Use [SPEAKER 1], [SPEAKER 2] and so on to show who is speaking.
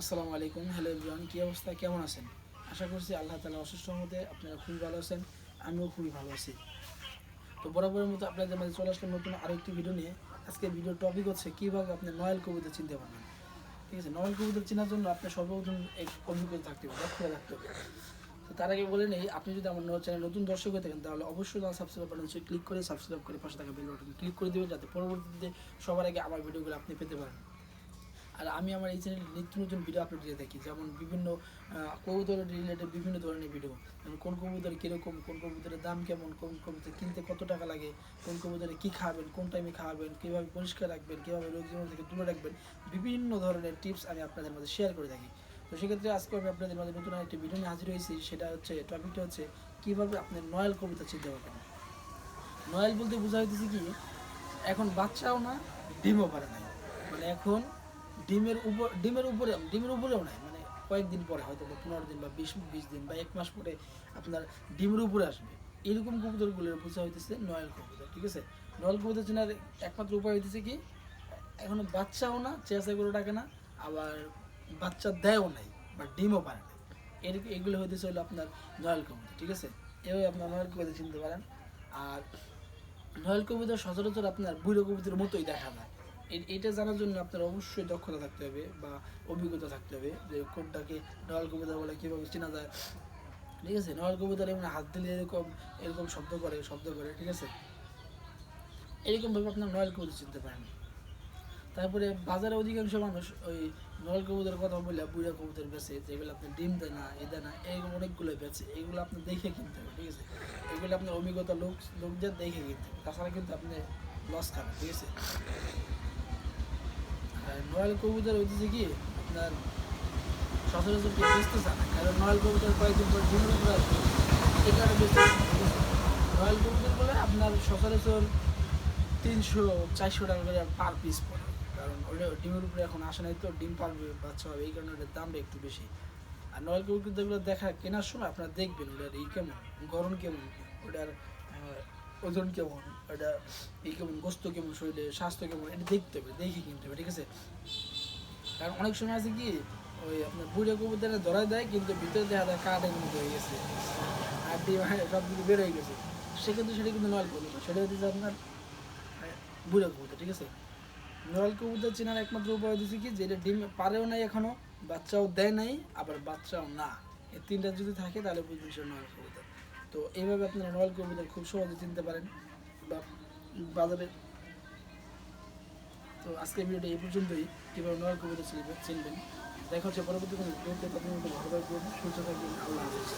[SPEAKER 1] আসসালামু আলাইকুম। Hello everyone, কী অবস্থা? কেমন আছেন? আশা করছি আল্লাহ তালা অসুস্থ মতে আপনারা খুবই ভালো আছেন, আমিও খুবই ভালো আছি। তো বরাবরের মতো আপনাদের মাঝে চলে আসলাম নতুন আরেকটি ভিডিও নিয়ে। আজকে ভিডিওর টপিক হচ্ছে কীভাবে আপনি নয়েল কবুতর চিনতে পারবেন। ঠিক আছে, নয়েল কবুতর চেনার জন্য আপনার সর্বপ্রথম এক অভিজ্ঞতা থাকতে হবে দক্ষতা থাকতে হবে। তো তার আগে বলে নেই, আপনি যদি আমার চ্যানেল নতুন দর্শক হয়ে থাকেন, তাহলে অবশ্যই আমার সাবস্ক্রাইব বাটন ক্লিক করে সাবস্ক্রাইব করে পাশে থাকা বেল বাটন ক্লিক করে দেবেন, যাতে পরবর্তীতে সবার আগে আমার ভিডিওগুলো আপনি পেতে পারেন। আর আমি আমার এই চ্যানেলে নিত্য নতুন ভিডিও আপলোড দিয়ে থাকি। যেমন বিভিন্ন কবুতরের রিলেটেড বিভিন্ন ধরনের ভিডিও যেমন কোন কবুতর কীরকম, কোন কবুতরের দাম কেমন, কোন কবুতর কিনতে কত টাকা লাগে, কোন কবুতরে কী খাওয়াবেন কোন টাইমে খাওয়াবেন কীভাবে পরিষ্কার রাখবেন, কীভাবে রোগ জীবন থেকে দূরে রাখবেন, বিভিন্ন ধরনের টিপস আমি আপনাদের মধ্যে শেয়ার করে থাকি। তো সেক্ষেত্রে আজকে আমি আপনাদের মধ্যে নতুন একটি ভিডিও নিয়ে হাজির হয়েছি। সেটা হচ্ছে টপিকটা হচ্ছে, কীভাবে আপনি নয়েল কবিতা চিনতে পারবেন নয়েল বলতে বোঝা হইতেছে কি, এখন বাচ্চাও না, ডিমও পারে না মানে এখন ডিমের উপর, ডিমের উপরে, ডিমের উপরেও নাই মানে কয়েকদিন পরে হয়তো পনেরো দিন বা বিশ বিশ দিন বা এক মাস পরে আপনার ডিমের উপরে আসবে। এরকম কবুতরগুলোর বোঝা হইতেছে নয়েল কবুতর, ঠিক আছে? নয়েল কবুতর চেনার একমাত্র উপায় হইতেছে কি, এখনও বাচ্চাও না চেষ্টা করে ডাকে না, আবার বাচ্চা দেয়ও নাই, বা ডিমও পারে না এরকম এগুলো হইতেছে হলো আপনার নয়েল কবুতর, ঠিক আছে? এভাবে আপনার নয়েল কবুতর চিনতে পারেন। আর নয়েল কবুতর সচরাচর আপনার বুড়ো কবুতরের মতোই দেখা যায়। এটা জানার জন্য আপনার অবশ্যই দক্ষতা থাকতে হবে বা অভিজ্ঞতা থাকতে হবে যে কোনটাকে নয়াল কবিতা বলে কীভাবে চেনা যায়। ঠিক আছে? নয়াল কবিতার এমন হাত দিলে এরকম এরকম শব্দ করে শব্দ করে, ঠিক আছে? এরকমভাবে আপনার নয়াল কবুতর চিনতে পারেন। তারপরে বাজারে অধিকাংশ মানুষ ওই নয়াল কবুতরের কথা বলে বুড়া কবুতর বেছে যেগুলো আপনি ডিম দেয় না, এ দেয় না, এরকম অনেকগুলো বেছে এগুলো আপনি দেখে কিনতে হবে, ঠিক আছে? এগুলো আপনার অভিজ্ঞতা লোক, লোকদের দেখে কিনতে হবে। তাছাড়া কিন্তু আপনি লস খাবেন, ঠিক আছে? আর নয়াল কবুতর হইতেছে কি আপনার সচরাচর কেউ বেচতে চায় কারণ নয়াল কবুতর কয়েকদিন পর ডিমের উপরে আসবে। এই কারণে বেচতে কবুতর বলে আপনার সচরাচর তিনশো, চারশো টাকা করে পার পিস পড়ে। কারণ ওটা ডিমের উপরে এখন আসে নাই তো, ডিম পারবে বাচ্চা হবে এই কারণে ওটার দামটা একটু বেশি। আর নয়াল কবুতরগুলো দেখা কেনার সময় আপনারা দেখবেন ওটার এই কেমন, গরম কেমন, ওটার ওজন কেমন? ওটা এই কেমন? গোস্ত কেমন? শরীরে স্বাস্থ্য কেমন? এটা দেখতে হবে, দেখে কিনতে হবে, ঠিক আছে? কারণ অনেক সময় আছে কি, ওই আপনার বুড়ো কবুতরে ধরা দেয়, কিন্তু ভিতরে দেখা যায় কাঠের মতো হয়ে গেছে। আর সব কিছু বের হয়ে গেছে। সেক্ষেত্রে সেটা কিন্তু নয়াল কবুতর, সেটা হচ্ছে আপনার বুড়ো কবুতর, ঠিক আছে? নয়াল কবুতর চেনার একমাত্র উপায় হচ্ছে কি, যে এটা ডিম পারেও নাই এখনও, বাচ্চাও দেয় নাই, আবার বাচ্চাও না। এই তিনটা যদি থাকে, তাহলে বুঝবেন সে নয়াল কবুতর। তো এইভাবে আপনারা রয়্যাল কবিদের খুব সহজে চিনতে পারেন বা বাজারে। তো আজকের ভিডিওটা এই পর্যন্তই। কীভাবে রয়্যাল কবিদের চিনবেন দেখা হচ্ছে পরবর্তী কোনো ভিডিওতে। তখন ভালো থাকবেন, সুস্থ থাকবেন। আল্লাহ হাফিজ।